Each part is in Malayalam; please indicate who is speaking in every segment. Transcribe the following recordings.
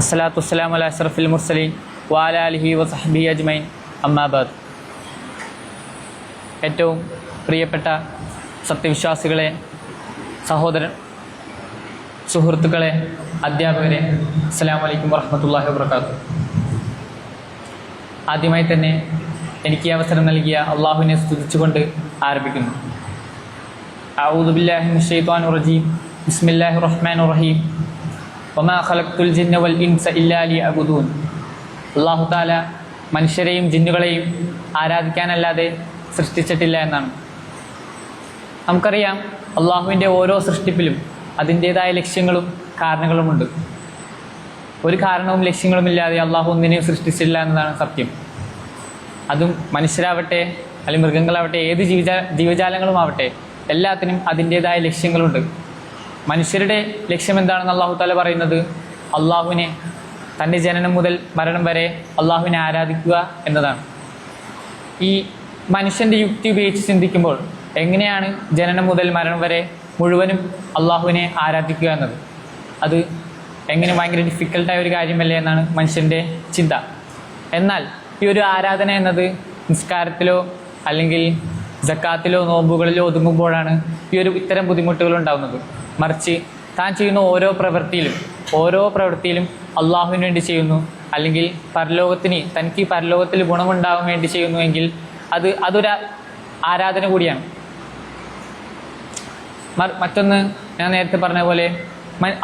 Speaker 1: അസ്സലാത്തു വസ്സലാം അല അഷ്റഫിൽ മുർസലീൻ വാലാലിഹി വസഹബി അജ്മൈൻ അമ്മാബാദ് ഏറ്റവും പ്രിയപ്പെട്ട സത്യവിശ്വാസികളെ സഹോദരൻ സുഹൃത്തുക്കളെ അധ്യാപകരെ അസ്സലാം വലൈക്കും വറഹമത്തല്ലാഹി വാത്തു ആദ്യമായി തന്നെ എനിക്ക് അവസരം നൽകിയ അള്ളാഹുവിനെ സ്തുതിച്ചുകൊണ്ട് ആരംഭിക്കുന്നു. ഔദുബില്ലാഹി ഷെയ്ത്വാൻ റജീം. ബിസ്മില്ലാഹി റഹ്മാൻ റഹീം. وما خلقت الجن ഇൻസ ഇല്ലാലി ليعبدون അള്ളാഹു താല മനുഷ്യരെയും ജിന്നുകളെയും ആരാധിക്കാനല്ലാതെ സൃഷ്ടിച്ചിട്ടില്ല എന്നാണ്. നമുക്കറിയാം അള്ളാഹുവിന്റെ ഓരോ സൃഷ്ടിപ്പിലും അതിന്റേതായ ലക്ഷ്യങ്ങളും കാരണങ്ങളുമുണ്ട്. ഒരു കാരണവും ലക്ഷ്യങ്ങളുമില്ലാതെ അള്ളാഹു ഒന്നിനെയും സൃഷ്ടിച്ചിട്ടില്ല എന്നതാണ് സത്യം. അതും മനുഷ്യരാവട്ടെ അല്ലെങ്കിൽ മൃഗങ്ങളാവട്ടെ ഏത് ജീവജാ ജീവജാലങ്ങളുമാവട്ടെ എല്ലാത്തിനും അതിന്റേതായ ലക്ഷ്യങ്ങളുണ്ട്. മനുഷ്യരുടെ ലക്ഷ്യം എന്താണെന്ന് അള്ളാഹു താല പറയുന്നത്? അള്ളാഹുവിനെ തന്റെ ജനനം മുതൽ മരണം വരെ അള്ളാഹുവിനെ ആരാധിക്കുക എന്നതാണ്. ഈ മനുഷ്യന്റെ യുക്തി ഉപയോഗിച്ച് ചിന്തിക്കുമ്പോൾ എങ്ങനെയാണ് ജനനം മുതൽ മരണം വരെ മുഴുവനും അള്ളാഹുവിനെ ആരാധിക്കുക എന്നത്? അത് എങ്ങനെ ഭയങ്കര ഡിഫിക്കൽട്ടായ ഒരു കാര്യമല്ലേ എന്നാണ് മനുഷ്യന്റെ ചിന്ത. എന്നാൽ ഈ ഒരു ആരാധന എന്നത് നിസ്കാരത്തിലോ അല്ലെങ്കിൽ ജക്കാത്തിലോ നോമ്പുകളിലോ ഒതുങ്ങുമ്പോഴാണ് ഈ ഒരു ഇത്തരം ബുദ്ധിമുട്ടുകൾ ഉണ്ടാകുന്നത് മറിച്ച് താൻ ചെയ്യുന്ന ഓരോ പ്രവൃത്തിയിലും ഓരോ പ്രവൃത്തിയിലും അള്ളാഹുവിന് വേണ്ടി ചെയ്യുന്നു. അല്ലെങ്കിൽ പരലോകത്തിന് തനിക്ക് പരലോകത്തിൽ ഗുണമുണ്ടാകാൻ വേണ്ടി ചെയ്യുന്നുവെങ്കിൽ അത് അതൊരു ആരാധന കൂടിയാണ്. മറ്റൊന്ന് ഞാൻ നേരത്തെ പറഞ്ഞ പോലെ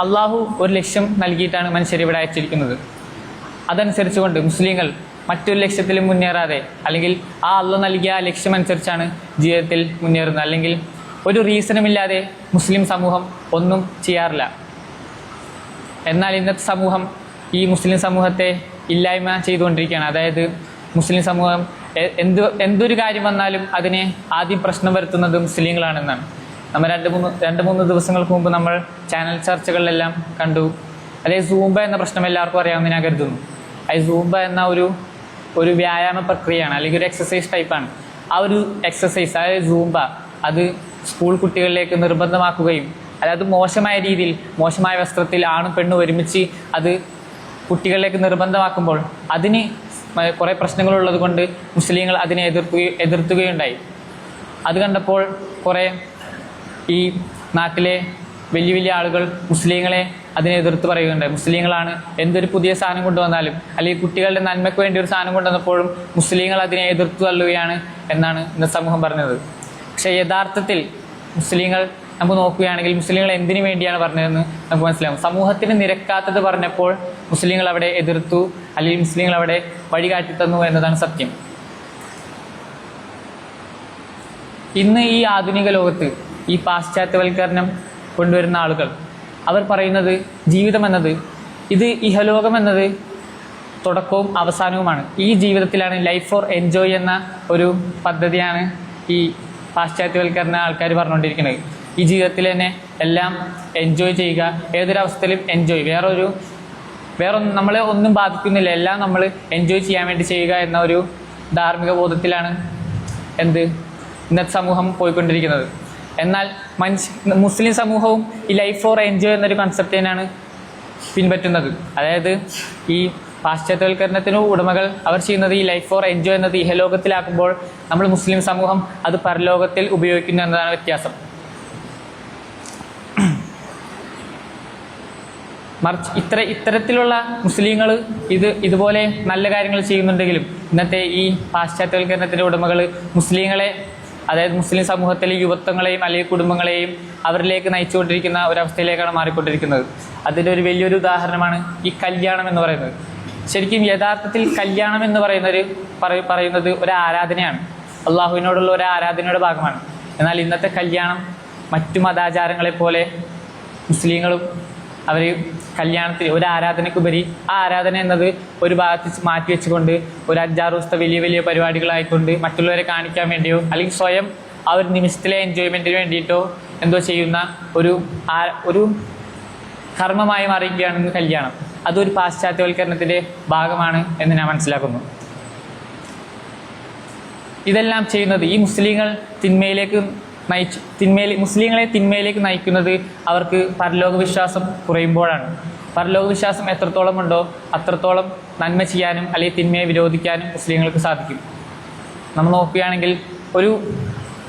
Speaker 1: അള്ളാഹു ഒരു ലക്ഷ്യം നൽകിയിട്ടാണ് മനുഷ്യരെ ഇവിടെ അയച്ചിരിക്കുന്നത്. അതനുസരിച്ചുകൊണ്ട് മുസ്ലിങ്ങൾ മറ്റൊരു ലക്ഷ്യത്തിലും മുന്നേറാതെ അല്ലെങ്കിൽ ആ അള്ള നൽകിയ ആ ലക്ഷ്യമനുസരിച്ചാണ് ജീവിതത്തിൽ മുന്നേറുന്നത്. അല്ലെങ്കിൽ ഒരു റീസണുമില്ലാതെ മുസ്ലിം സമൂഹം ഒന്നും ചെയ്യാറില്ല. എന്നാൽ ഇന്നത്തെ സമൂഹം ഈ മുസ്ലിം സമൂഹത്തെ ഇല്ലായ്മ ചെയ്തുകൊണ്ടിരിക്കുകയാണ്. അതായത് മുസ്ലിം സമൂഹം എന്ത് എന്തൊരു കാര്യം വന്നാലും അതിനെ ആദ്യം പ്രശ്നം വരുത്തുന്നത് മുസ്ലിങ്ങളാണെന്നാണ്. നമ്മൾ രണ്ട് മൂന്ന് രണ്ട് മൂന്ന് ദിവസങ്ങൾക്ക് മുമ്പ് നമ്മൾ ചാനൽ ചർച്ചകളിലെല്ലാം കണ്ടു. അതായത് സൂംബ എന്ന പ്രശ്നം എല്ലാവർക്കും അറിയാമെന്ന് ഞാൻ കരുതുന്നു. അത് സൂംബ എന്ന ഒരു ഒരു വ്യായാമ പ്രക്രിയയാണ് അല്ലെങ്കിൽ ഒരു എക്സസൈസ് ടൈപ്പാണ് ആ ഒരു എക്സസൈസ് അതായത് സൂംബ അത് സ്കൂൾ കുട്ടികളിലേക്ക് നിർബന്ധമാക്കുകയും അതായത് മോശമായ രീതിയിൽ മോശമായ വസ്ത്രത്തിൽ ആണും പെണ്ണും ഒരുമിച്ച് അത് കുട്ടികളിലേക്ക് നിർബന്ധമാക്കുമ്പോൾ അതിന് കുറേ പ്രശ്നങ്ങളുള്ളത് കൊണ്ട് മുസ്ലിങ്ങൾ അതിനെ എതിർക്കുകയും എതിർത്തുകയുണ്ടായി. അത് കണ്ടപ്പോൾ കുറേ ഈ നാട്ടിലെ വലിയ വലിയ ആളുകൾ മുസ്ലിങ്ങളെ അതിനെ എതിർത്ത് പറയുകയുണ്ടായി. മുസ്ലിങ്ങളാണ് എന്തൊരു പുതിയ സാധനം കൊണ്ടുവന്നാലും അല്ലെങ്കിൽ കുട്ടികളുടെ നന്മയ്ക്ക് വേണ്ടി ഒരു സാധനം കൊണ്ടുവന്നപ്പോഴും മുസ്ലിങ്ങൾ അതിനെ എതിർത്ത് തള്ളുകയാണ് എന്നാണ് ഇന്ന് സമൂഹം പറഞ്ഞത്. പക്ഷേ യഥാർത്ഥത്തിൽ മുസ്ലിങ്ങൾ നമുക്ക് നോക്കുകയാണെങ്കിൽ മുസ്ലിങ്ങൾ എന്തിനു വേണ്ടിയാണ് പറഞ്ഞതെന്ന് നമുക്ക് മനസ്സിലാവും സമൂഹത്തിന് നിരക്കാത്തത് പറഞ്ഞപ്പോൾ മുസ്ലിങ്ങൾ അവിടെ എതിർത്തു അല്ലെങ്കിൽ മുസ്ലിങ്ങൾ അവിടെ വഴികാട്ടി തന്നു എന്നതാണ് സത്യം. ഇന്ന് ഈ ആധുനിക ലോകത്ത് ഈ പാശ്ചാത്യവൽക്കരണം കൊണ്ടുവരുന്ന ആളുകൾ അവർ പറയുന്നത് ജീവിതം എന്നത് ഇത് ഇഹലോകം എന്നത് തുടക്കവും അവസാനവുമാണ്. ഈ ജീവിതത്തിലാണ് ലൈഫ് ഫോർ എൻജോയ് എന്ന ഒരു പദ്ധതിയാണ് ഈ പാശ്ചാത്യവൽക്കരണ ആൾക്കാർ പറഞ്ഞുകൊണ്ടിരിക്കുന്നത് ഈ ജീവിതത്തിൽ തന്നെ എല്ലാം എൻജോയ് ചെയ്യുക. ഏതൊരവസ്ഥയിലും എൻജോയ് വേറൊരു വേറൊന്നും നമ്മളെ ഒന്നും ബാധിക്കുന്നില്ല. എല്ലാം നമ്മൾ എൻജോയ് ചെയ്യാൻ വേണ്ടി ചെയ്യുക എന്ന ഒരു ധാർമ്മിക ബോധത്തിലാണ് എന്ത്? ഇന്നത്തെ സമൂഹം പോയിക്കൊണ്ടിരിക്കുന്നത്. എന്നാൽ മനുഷ്യ മുസ്ലിം സമൂഹവും ഈ ലൈഫ് ഫോർ എൻജോയ് എന്നൊരു കൺസെപ്റ്റ് തന്നെയാണ് പിൻപറ്റുന്നത്. അതായത് ഈ പാശ്ചാത്യവൽക്കരണത്തിന് ഉടമകൾ അവർ ചെയ്യുന്നത് ഈ ലൈഫ് ഫോർ എൻജോയ് എന്നത് ഇഹലോകത്തിലാക്കുമ്പോൾ നമ്മൾ മുസ്ലിം സമൂഹം അത് പരലോകത്തിൽ ഉപയോഗിക്കുന്നു എന്നതാണ് വ്യത്യാസം. മറിച്ച് ഇത്ര ഇത്തരത്തിലുള്ള മുസ്ലിങ്ങൾ ഇത് ഇതുപോലെ നല്ല കാര്യങ്ങൾ ചെയ്യുന്നുണ്ടെങ്കിലും ഇന്നത്തെ ഈ പാശ്ചാത്യവൽക്കരണത്തിന്റെ ഉടമകൾ മുസ്ലിങ്ങളെ അതായത് മുസ്ലിം സമൂഹത്തിലെ യുവത്വങ്ങളെയും അല്ലെങ്കിൽ കുടുംബങ്ങളെയും അവരിലേക്ക് നയിച്ചുകൊണ്ടിരിക്കുന്ന ഒരവസ്ഥയിലേക്കാണ് മാറിക്കൊണ്ടിരിക്കുന്നത്. അതിന്റെ ഒരു വലിയൊരു ഉദാഹരണമാണ് ഈ കല്യാണം എന്ന് പറയുന്നത്. ശരിക്കും യഥാർത്ഥത്തിൽ കല്യാണം എന്ന് പറയുന്നൊരു പറ- പറയുന്നത് ഒരു ആരാധനയാണ് അള്ളാഹുവിനോടുള്ള ഒരു ആരാധനയുടെ ഭാഗമാണ്. എന്നാൽ ഇന്നത്തെ കല്യാണം മറ്റു മതാചാരങ്ങളെ പോലെ മുസ്ലിങ്ങളും അവർ കല്യാണത്തിൽ ഒരു ആരാധനയ്ക്കുപരി ആ ആരാധന എന്നത് ഒരു ഭാഗത്ത് മാറ്റി വെച്ചുകൊണ്ട് ഒരു അഞ്ചാറ് ദിവസത്തെ വലിയ വലിയ പരിപാടികളായിക്കൊണ്ട് മറ്റുള്ളവരെ കാണിക്കാൻ വേണ്ടിയോ അല്ലെങ്കിൽ സ്വയം ആ ഒരു നിമിഷത്തിലെ എൻജോയ്മെന്റിന് വേണ്ടിയിട്ടോ എന്തോ ചെയ്യുന്ന ഒരു ഒരു കർമ്മമായി മാറിയിരിക്കുകയാണ് കല്യാണം. അതൊരു പാശ്ചാത്യവൽക്കരണത്തിന്റെ ഭാഗമാണ് എന്ന് ഞാൻ മനസ്സിലാക്കുന്നു. ഇതെല്ലാം ചെയ്യുന്നത് ഈ മുസ്ലിങ്ങൾ തിന്മയിലേക്ക് നയിച്ചു തിന്മയിൽ മുസ്ലിങ്ങളെ തിന്മയിലേക്ക് നയിക്കുന്നത് അവർക്ക് പരലോകവിശ്വാസം കുറയുമ്പോഴാണ്. പരലോക വിശ്വാസം എത്രത്തോളം ഉണ്ടോ അത്രത്തോളം നന്മ ചെയ്യാനും അല്ലെങ്കിൽ തിന്മയെ വിരോധിക്കാനും മുസ്ലിങ്ങൾക്ക് സാധിക്കും. നമ്മൾ നോക്കുകയാണെങ്കിൽ ഒരു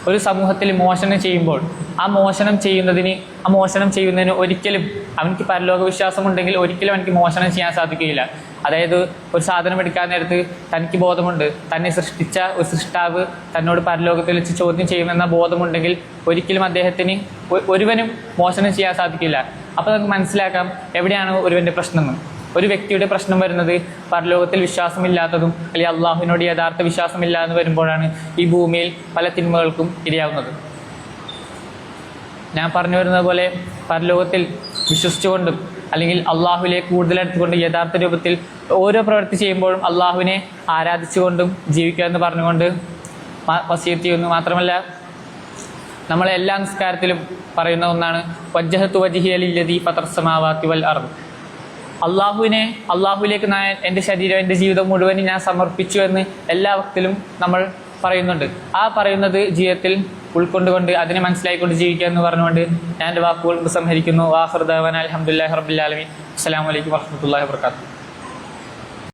Speaker 1: ഒരു സമൂഹത്തിൽ മോഷണം ചെയ്യുമ്പോൾ ആ മോഷണം ചെയ്യുന്നതിന് ആ മോഷണം ചെയ്യുന്നതിന് ഒരിക്കലും അവനിക്ക് പരലോക വിശ്വാസമുണ്ടെങ്കിൽ ഒരിക്കലും അവനിക്ക് മോഷണം ചെയ്യാൻ സാധിക്കുകയില്ല. അതായത് ഒരു സാധനം എടുക്കാൻ നേരത്ത് തനിക്ക് ബോധമുണ്ട്. തന്നെ സൃഷ്ടിച്ച ഒരു സൃഷ്ടാവ് തന്നോട് പരലോകത്തിൽ വെച്ച് ചോദ്യം ചെയ്യുമെന്ന ബോധമുണ്ടെങ്കിൽ ഒരിക്കലും അദ്ദേഹത്തിന് ഒരുവനും മോഷണം ചെയ്യാൻ സാധിക്കില്ല. അപ്പോൾ നമുക്ക് മനസ്സിലാക്കാം എവിടെയാണ് ഒരുവന്റെ പ്രശ്നം. ഒരു വ്യക്തിയുടെ പ്രശ്നം വരുന്നത് പരലോകത്തിൽ വിശ്വാസമില്ലാത്തതും അല്ലെങ്കിൽ അള്ളാഹുവിനോട് യഥാർത്ഥ വിശ്വാസമില്ല എന്ന് വരുമ്പോഴാണ് ഈ ഭൂമിയിൽ പല തിന്മകൾക്കും ഇരയാവുന്നത്. ഞാൻ പറഞ്ഞു വരുന്നത് പോലെ പരലോകത്തിൽ വിശ്വസിച്ചുകൊണ്ടും അല്ലെങ്കിൽ അള്ളാഹുവിലെ കൂടുതൽ അടുത്തുകൊണ്ട് യഥാർത്ഥ രൂപത്തിൽ ഓരോ പ്രവൃത്തി ചെയ്യുമ്പോഴും അള്ളാഹുവിനെ ആരാധിച്ചുകൊണ്ടും ജീവിക്കുക എന്ന് പറഞ്ഞുകൊണ്ട് വസീത്ത് ചെയ്യുന്നു. മാത്രമല്ല നമ്മളെ എല്ലാ നിസ്കാരത്തിലും പറയുന്ന ഒന്നാണ് വജ്ജഹത്തു ലതി പത്രസമാവാത്തി വൽ അർദ്. അള്ളാഹുവിനെ അള്ളാഹുവിലേക്ക് ഞാൻ എന്റെ ശരീരം എന്റെ ജീവിതം മുഴുവനും ഞാൻ സമർപ്പിച്ചു എന്ന് എല്ലാ വക്തിലും നമ്മൾ പറയുന്നുണ്ട്. ആ പറയുന്നത് ജീവിതത്തിൽ ഉൾക്കൊണ്ടുകൊണ്ട് അതിനെ മനസ്സിലായിക്കൊണ്ട് ജീവിക്കുക എന്ന് പറഞ്ഞുകൊണ്ട് ഞാൻ എന്റെ വാക്കുകൾ ഉപസംഹരിക്കുന്നു വാഹൃദാൻ അലഹമുല്ലാ റബുല്ലാലമി അസ്സാം വലൈക്കും വർഹമത്തല്ലാ വാത്തു